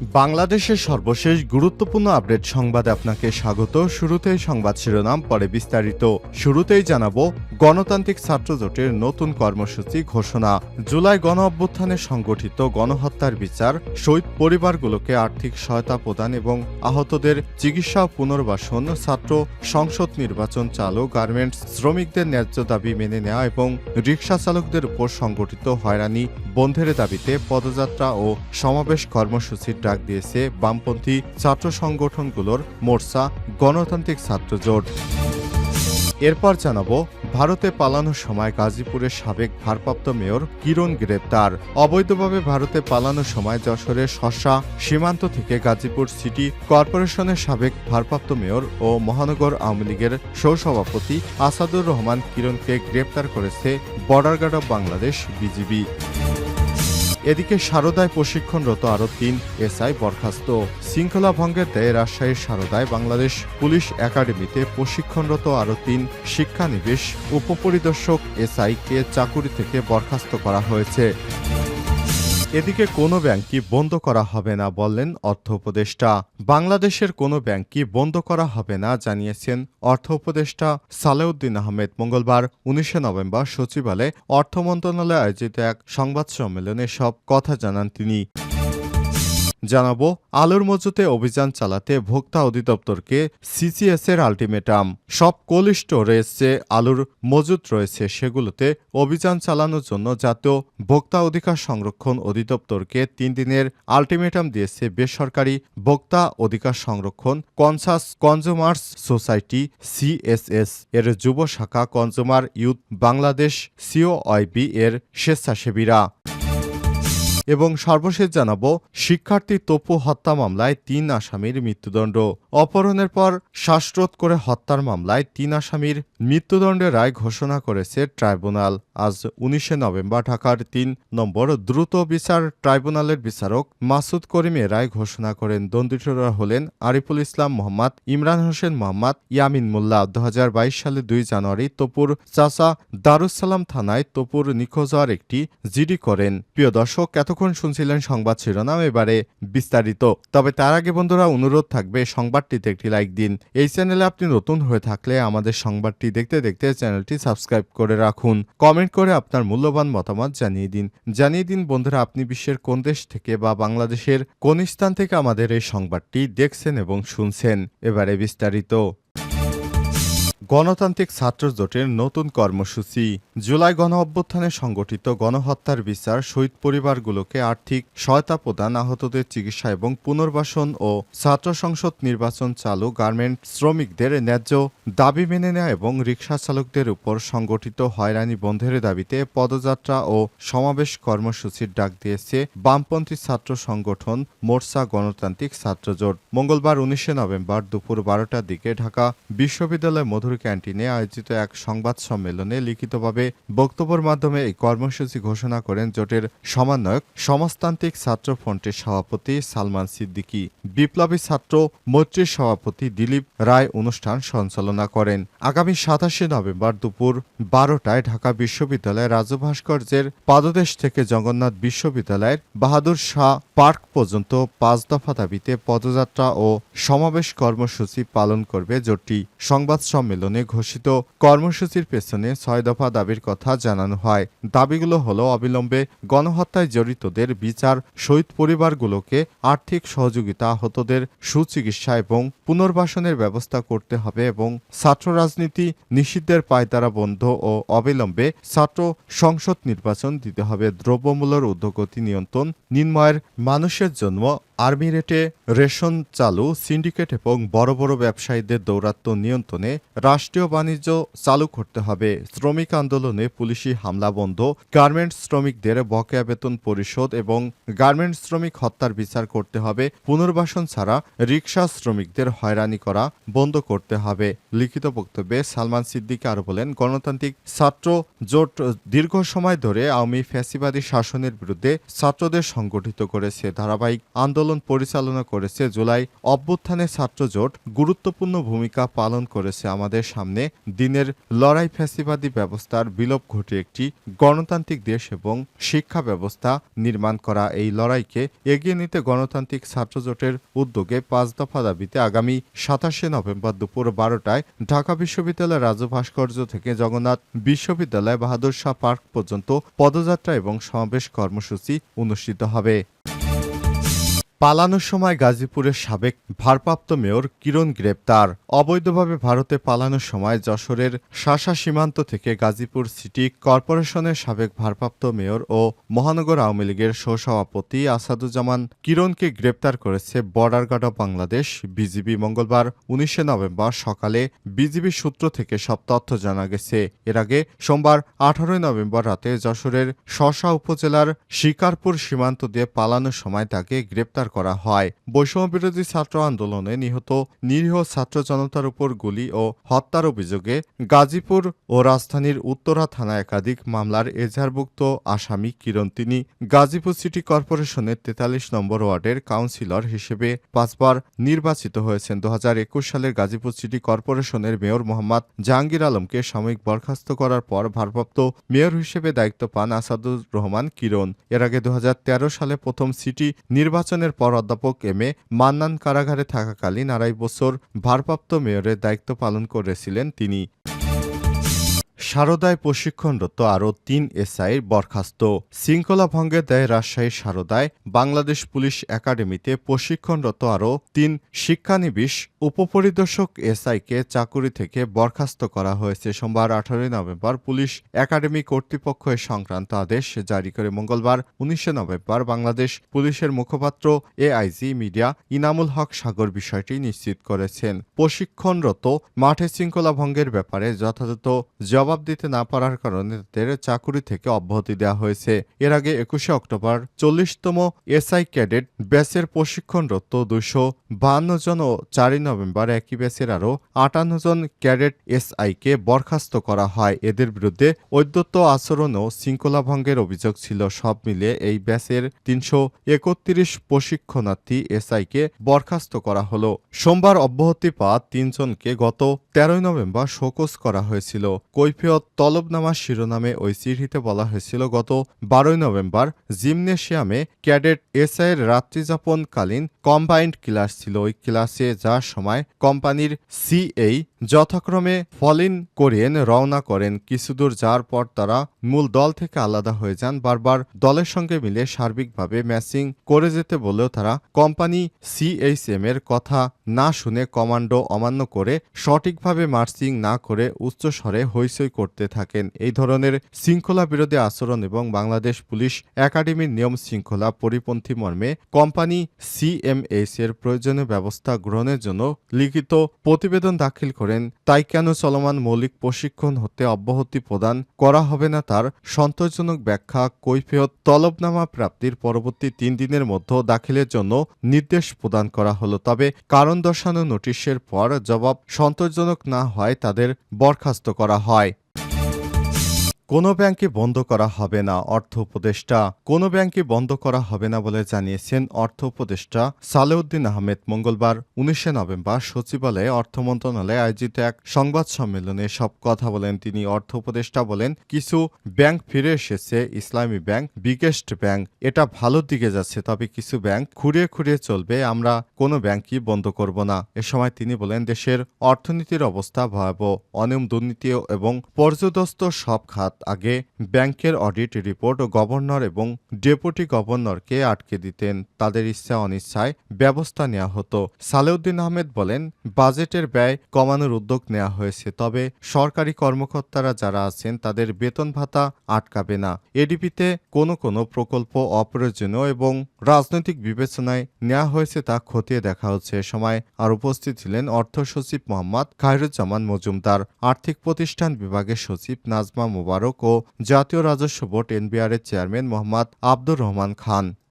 বাংলাদেশের সর্বশেষ গুরুত্বপূর্ণ আপডেট সংবাদে আপনাকে স্বাগত। শুরুতেই সংবাদ শিরোনাম, পরে বিস্তারিত। শুরুতেই জানাব, গণতান্ত্রিক ছাত্র জোটের নতুন কর্মসূচি ঘোষণা। জুলাই গণ অভ্যুত্থানে সংগঠিত গণহত্যার বিচার, শহীদ পরিবারগুলোকে আর্থিক সহায়তা প্রদান এবং আহতদের চিকিৎসা পুনর্বাসন, ছাত্র সংসদ নির্বাচন চালু, গার্মেন্টস শ্রমিকদের ন্যায্য দাবি মেনে নেওয়া এবং রিক্সা চালকদের উপর সংগঠিত হয়রানি বন্ধের দাবিতে পদযাত্রা ও সমাবেশ কর্মসূচির ডাক দিয়েছে বামপন্থী ছাত্র সংগঠনগুলোর মোর্চা গণতান্ত্রিক ছাত্র জোট। এরপর জানাব, ভারতে পালানোর সময় গাজীপুরের সাবেক ভারপ্রাপ্ত মেয়র কিরণ গ্রেপ্তার। অবৈধভাবে ভারতে পালানোর সময় যশোরের শশা সীমান্ত থেকে গাজীপুর সিটি কর্পোরেশনের সাবেক ভারপ্রাপ্ত মেয়র ও মহানগর আওয়ামী লীগের সহসভাপতি আসাদুর রহমান কিরণকে গ্রেপ্তার করেছে border guard of Bangladesh BGB. এদিকে সারদায় প্রশিক্ষণরত আরও তিন এসআই বরখাস্ত। শৃঙ্খলা ভঙ্গের দেয় রাজশাহীর সারদায় বাংলাদেশ পুলিশ একাডেমিতে প্রশিক্ষণরত আরও তিন শিক্ষানিবেশ, উপপরিদর্শক এসআইকে চাকুরি থেকে বরখাস্ত করা হয়েছে। এদিকে কোনো ব্যাংকই বন্ধ করা হবে না বললেন অর্থ উপদেষ্টা। বাংলাদেশের কোনো ব্যাংকই বন্ধ করা হবে না জানিয়েছেন অর্থ উপদেষ্টা সালেউদ্দিন আহমেদ। মঙ্গলবার, উনিশে নভেম্বর সচিবালয়ে অর্থ মন্ত্রণালয়ে আয়োজিত এক সংবাদ সম্মেলনে সব কথা জানান তিনি। জানাব আলুর মজুতে অভিযান চালাতে ভোক্তা অধিদপ্তরকে সিসিএস এর আলটিমেটাম। সব কোল্ড স্টোরেজে আলুর মজুত রয়েছে, সেগুলোতে অভিযান চালানোর জন্য জাতীয় ভোক্তা অধিকার সংরক্ষণ অধিদপ্তরকে তিন দিনের আলটিমেটাম দিয়েছে বেসরকারি ভোক্তা অধিকার সংরক্ষণ কনসাস কনজুমার্স সোসাইটি সিএসএস এর যুব শাখা কনজুমার ইউথ বাংলাদেশ সিওআইবি এর স্বেচ্ছাসেবীরা। এবং সর্বশেষ জানাব, শিক্ষার্থী তপু হত্যা মামলায় তিন আসামির মৃত্যুদণ্ড। অপহরণের পর শ্বাসরোধ করে হত্যার মামলায় তিন আসামির মৃত্যুদণ্ডের রায় ঘোষণা করেছে ট্রাইব্যুনাল। আজ উনিশে নভেম্বর ঢাকার তিন নম্বর দ্রুত বিচার ট্রাইব্যুনালের বিচারক মাসুদ করিমে রায় ঘোষণা করেন। দণ্ডিতরা হলেন আরিফুল ইসলাম মোহাম্মদ, ইমরান হোসেন মোহাম্মদ, ইয়ামিন মোল্লা। দু হাজার বাইশ সালে দুই জানুয়ারি তপুর চাচা দারুসালাম থানায় তপুর নিখোঁজ হওয়ার একটি জিডি করেন। প্রিয় দর্শক, এতক্ষণ শুনছিলেন সংবাদ শিরোনাম এবারে বিস্তারিত। তবে তার আগে বন্ধুরা অনুরোধ থাকবে সংবাদটিতে একটি লাইক দিন। এই চ্যানেলে আপনি নতুন হয়ে থাকলে আমাদের সংবাদটি দেখতে দেখতে চ্যানেলটি সাবস্ক্রাইব করে রাখুন। কমেন্ট করে আপনার মূল্যবান মতামত জানিয়ে দিন। জানিয়ে দিন বন্ধুরা, আপনি বিশ্বের কোন দেশ থেকে বা বাংলাদেশের কোন স্থান থেকে আমাদের এই সংবাদটি দেখছেন এবং শুনছেন। এবারে বিস্তারিত। গণতান্ত্রিক ছাত্র জোটের নতুন কর্মসূচি। জুলাই গণ অভ্যুত্থানে সংগঠিত গণহত্যার বিচার শহীদ পরিবারগুলোকে আর্থিক সহায়তা প্রদান, আহতদের চিকিৎসা এবং পুনর্বাসন ও ছাত্র সংসদ নির্বাচন চালু গার্মেন্ট শ্রমিকদের ন্যায্য দাবি মেনে নেওয়া এবং রিক্সা চালকদের উপর সংগঠিত হয়রানি বন্ধের দাবিতে পদযাত্রা ও সমাবেশ কর্মসূচির ডাক দিয়েছে বামপন্থী ছাত্র সংগঠন মোর্চা গণতান্ত্রিক ছাত্র জোট। মঙ্গলবার উনিশে নভেম্বর দুপুর বারোটার দিকে ঢাকা বিশ্ববিদ্যালয় মধুর ক্যান্টিনে আয়োজিত এক সংবাদ সম্মেলনে লিখিতভাবে বক্তব্যের মাধ্যমে এই কর্মসূচি ঘোষণা করেন জোটের সমন্বয়ক, সমাজতান্ত্রিক ছাত্র ফ্রন্টের সভাপতি সালমান সিদ্দিকী। বিপ্লবী ছাত্র মৈত্রীর সভাপতি দিলীপ রায় অনুষ্ঠান সঞ্চালনা করেন। আগামী সাতাশে নভেম্বর দুপুর বারোটায় ঢাকা বিশ্ববিদ্যালয়ের রাজু ভাস্কর্যের পাদদেশ থেকে জগন্নাথ বিশ্ববিদ্যালয়ের বাহাদুর শাহ পার্ক পর্যন্ত পাঁচ দফা দাবিতে পদযাত্রা ও সমাবেশ কর্মসূচি পালন করবে জোটটি। সংবাদ সম্মেলনে ঘোষিত কর্মসূচির পেছনে ছয় দফা দাবির কথা জানানো হয়। দাবিগুলো হলো, অবিলম্বে গণহত্যায় জড়িতদের বিচার, শহীদ পরিবারগুলোকে আর্থিক সহযোগিতা, আহতদের সুচিকিৎসা এবং পুনর্বাসনের ব্যবস্থা করতে হবে এবং ছাত্র রাজনীতি নিষিদ্ধের পায়তারা বন্ধ ও অবিলম্বে ছাত্র সংসদ নির্বাচন দিতে হবে। দ্রব্যমূল্যের ঊর্ধ্বগতি নিয়ন্ত্রণ নির্ময়ের মানুষের জন্ম আর্মি রেটে রেশন চালু, সিন্ডিকেট এবং বড় বড় ব্যবসায়ীদের দৌরাত্ম্য নিয়ন্ত্রণে রাষ্ট্রীয় বাণিজ্য চালু করতে হবে। শ্রমিক আন্দোলনে পুলিশি হামলা বন্ধ, গার্মেন্টস শ্রমিকদের বকেয়া বেতন পরিশোধ এবং গার্মেন্টস শ্রমিক হত্যার বিচার করতে হবে। পুনর্বাসন ছাড়া রিক্সা শ্রমিকদের হয়রানি করা বন্ধ করতে হবে। লিখিত বক্তব্যে সালমান সিদ্দিক আরও বলেন, গণতান্ত্রিক ছাত্র জোট দীর্ঘ সময় ধরে আওয়ামী ফ্যাসিবাদী শাসনের বিরুদ্ধে ছাত্রদের সংগঠিত করেছে। ধারাবাহিক আন্দোলন আন্দোলন পরিচালনা করেছে জুলাই অভ্যুত্থানে ছাত্রজোট গুরুত্বপূর্ণ ভূমিকা পালন করেছে আমাদের সামনে দিনের লড়াই ফ্যাসিবাদী ব্যবস্থার বিলোপ ঘটে একটি গণতান্ত্রিক দেশ এবং শিক্ষা ব্যবস্থা নির্মাণ করা। এই লড়াইকে এগিয়ে নিতে গণতান্ত্রিক ছাত্রজোটের উদ্যোগে পাঁচ দফা দাবিতে আগামী সাতাশে নভেম্বর দুপুর বারোটায় ঢাকা বিশ্ববিদ্যালয় রাজু ভাস্কর্য থেকে জগন্নাথ বিশ্ববিদ্যালয় বাহাদুর শাহ পার্ক পর্যন্ত পদযাত্রা এবং সমাবেশ কর্মসূচি অনুষ্ঠিত হবে। পালানোর সময় গাজীপুরের সাবেক ভারপ্রাপ্ত মেয়র কিরণ গ্রেপ্তার। অবৈধভাবে ভারতে পালানোর সময় যশোরের শাসা সীমান্ত থেকে গাজীপুর সিটি কর্পোরেশনের সাবেক ভারপ্রাপ্ত মেয়র ও মহানগর আওয়ামী লীগের সহসভাপতি আসাদুজ্জামান কিরণকে গ্রেপ্তার করেছে border guard of Bangladesh, BGB মঙ্গলবার উনিশে নভেম্বর সকালে বিজিবি সূত্র থেকে সব তথ্য জানা গেছে। এর আগে সোমবার আঠারোই নভেম্বর রাতে যশোরের শশা উপজেলার শিকারপুর সীমান্ত দিয়ে পালানোর সময় তাকে গ্রেপ্তার করা হয়। বৈষম্য বিরোধী ছাত্র আন্দোলনে নিহত নিরীহ ছাত্র জনতার উপর গুলি ও হত্যার অভিযোগে গাজীপুর ও রাজধানীর উত্তরা থানা একাধিক মামলার এজাহারভুক্ত আসামি কিরণ তিনি গাজীপুর সিটি কর্পোরেশনের তেতাল্লিশ নম্বর ওয়ার্ডের কাউন্সিলর হিসেবে পাঁচবার নির্বাচিত হয়েছেন। দু একুশ সালের গাজীপুর সিটি কর্পোরেশনের মেয়র মোহাম্মদ জাহাঙ্গীর আলমকে সাময়িক বরখাস্ত করার পর ভারপ্রাপ্ত মেয়র হিসেবে দায়িত্ব পান আসাদুর রহমান কিরণ। এর আগে দু হাজার তেরো সালে প্রথম সিটি নির্বাচনের পর অধ্যাপক এম এ মান্নান কারাগারে থাকাকালীন আড়াই বছর ভারপ্রাপ্ত মেয়রের দায়িত্ব পালন করেছিলেন তিনি। সারদায় প্রশিক্ষণরত আরও তিন এসআইয়ের বরখাস্ত। শৃঙ্খলা ভঙ্গের দায়ে রাজশাহীর সারদায়। বাংলাদেশ পুলিশ একাডেমিতে প্রশিক্ষণরত আরও তিন শিক্ষানবিশ উপপরিদর্শক এসআইকে চাকুরি থেকে বরখাস্ত করা হয়েছে। সোমবার আঠারোই নভেম্বর পুলিশ একাডেমি কর্তৃপক্ষ এ সংক্রান্ত আদেশ জারি করে। মঙ্গলবার উনিশে নভেম্বর বাংলাদেশ পুলিশের মুখপাত্র এআইজি মিডিয়া ইনামুল হক সাগর বিষয়টি নিশ্চিত করেছেন। প্রশিক্ষণরত মাঠে শৃঙ্খলা ভঙ্গের ব্যাপারে যথাযথ জবাব দিতে না পারার কারণে তাদের চাকুরি থেকে অব্যাহতি দেওয়া হয়েছে। এর আগে একুশে অক্টোবর চল্লিশতম এসআই ক্যাডেট ব্যাচের প্রশিক্ষণরত দুশো বাহান্ন জন ও চারই নভেম্বর একই ব্যাচের আরও আটান্ন জন ক্যাডেট এসআইকে বরখাস্ত করা হয়। এদের বিরুদ্ধে ঔদ্যত্য আচরণ ও শৃঙ্খলা ভঙ্গের অভিযোগ ছিল। সব মিলিয়ে এই ব্যাচের তিনশো একত্রিশ প্রশিক্ষণার্থী এসআইকে বরখাস্ত করা হলো। সোমবার অব্যাহতি পাওয়া তিনজনকে গত তেরোই নভেম্বর শোকজ করা হয়েছিল। কৈফিয়ত তলবনামা শিরোনামে ওই চিঠিতে বলা হয়েছিল, গত বারোই নভেম্বর জিমনেশিয়ামে ক্যাডেট এসআইয়ের রাত্রিযাপনকালীন কম্বাইন্ড ক্লাস ছিল। ওই ক্লাসে যাওয়ার সময় কোম্পানির সিএই যথাক্রমে ফলিন কোরিয়েন রওনা করেন। কিছুদূর যাওয়ার পর তারা মূল দল থেকে আলাদা হয়ে যান। বারবার দলের সঙ্গে মিলে সার্বিকভাবে ম্যাচিং করে যেতে বলেও তারা কোম্পানি সিএইচএম এর কথা না শুনে কমান্ডো অমান্য করে সঠিকভাবে মার্চিং না করে উচ্চস্বরে হইচই করতে থাকেন। এই ধরনের শৃঙ্খলা বিরোধী আচরণ এবং বাংলাদেশ পুলিশ একাডেমির নিয়ম শৃঙ্খলা পরিপন্থী মর্মে কোম্পানি সিএমএস এর প্রয়োজনীয় ব্যবস্থা গ্রহণের জন্য লিখিত প্রতিবেদন দাখিল করেন। তাই কেন চলমান মৌলিক প্রশিক্ষণ হতে অব্যাহতি প্রদান করা হবে না তার সন্তোষজনক ব্যাখ্যা কৈফিয়ত তলবনামা প্রাপ্তির পরবর্তী তিন দিনের মধ্যে দাখিলের জন্য নির্দেশ প্রদান করা হলো। তবে কারণ দর্শানো নোটিশের পর জবাব সন্তোষজনক না হয় তাদের বরখাস্ত করা হয়। কোনো ব্যাংকে বন্ধ করা হবে না, অর্থ উপদেষ্টা। কোনো ব্যাংকে বন্ধ করা হবে না বলে জানিয়েছেন অর্থ উপদেষ্টা সালেউদ্দিন আহমেদ মঙ্গলবার, উনিশে নভেম্বর সচিবালয়ে অর্থ মন্ত্রণালয়ে আয়োজিত এক সংবাদ সম্মেলনে সব কথা বলেন তিনি। অর্থ উপদেষ্টা বলেন, কিছু ব্যাংক ফিরে এসেছে, ইসলামী ব্যাংক, বিগেস্ট ব্যাংক, এটা ভালোর দিকে যাচ্ছে, তবে কিছু ব্যাংক খুঁড়িয়ে খুঁড়িয়ে চলবে, আমরা কোনো ব্যাংকই বন্ধ করব না। এ সময় তিনি বলেন, দেশের অর্থনীতির অবস্থা ভয়াবহ, অনিয়ম দুর্নীতি এবং পর্যদস্ত সব খাত আগে ব্যাংকের অডিট রিপোর্ট গভর্নর এবং ডেপুটি গভর্নরকে আটকে দিতেন। তাদের ইচ্ছা অনিচ্ছায় ব্যবস্থা নেওয়া হতো। সালেউদ্দিন আহমেদ বলেন, বাজেটের ব্যয় কমানোর উদ্যোগ নেওয়া হয়েছে, তবে সরকারি কর্মকর্তারা যারা আছেন তাদের বেতন ভাতা আটকাবে না। এডিপিতে কোনো কোনো প্রকল্প অপ্রয়োজনীয় এবং রাজনৈতিক বিবেচনায় নেওয়া হয়েছে তা খতিয়ে দেখা হচ্ছে এ সময় আর উপস্থিত ছিলেন অর্থ সচিব মোহাম্মদ খায়রুজ্জামান মজুমদার, আর্থিক প্রতিষ্ঠান বিভাগের সচিব নাজমা মোবারক ও জাতীয় রাজস্ব বোর্ড এনবিআরের চেয়ারম্যান মোহাম্মদ আব্দুর রহমান খান।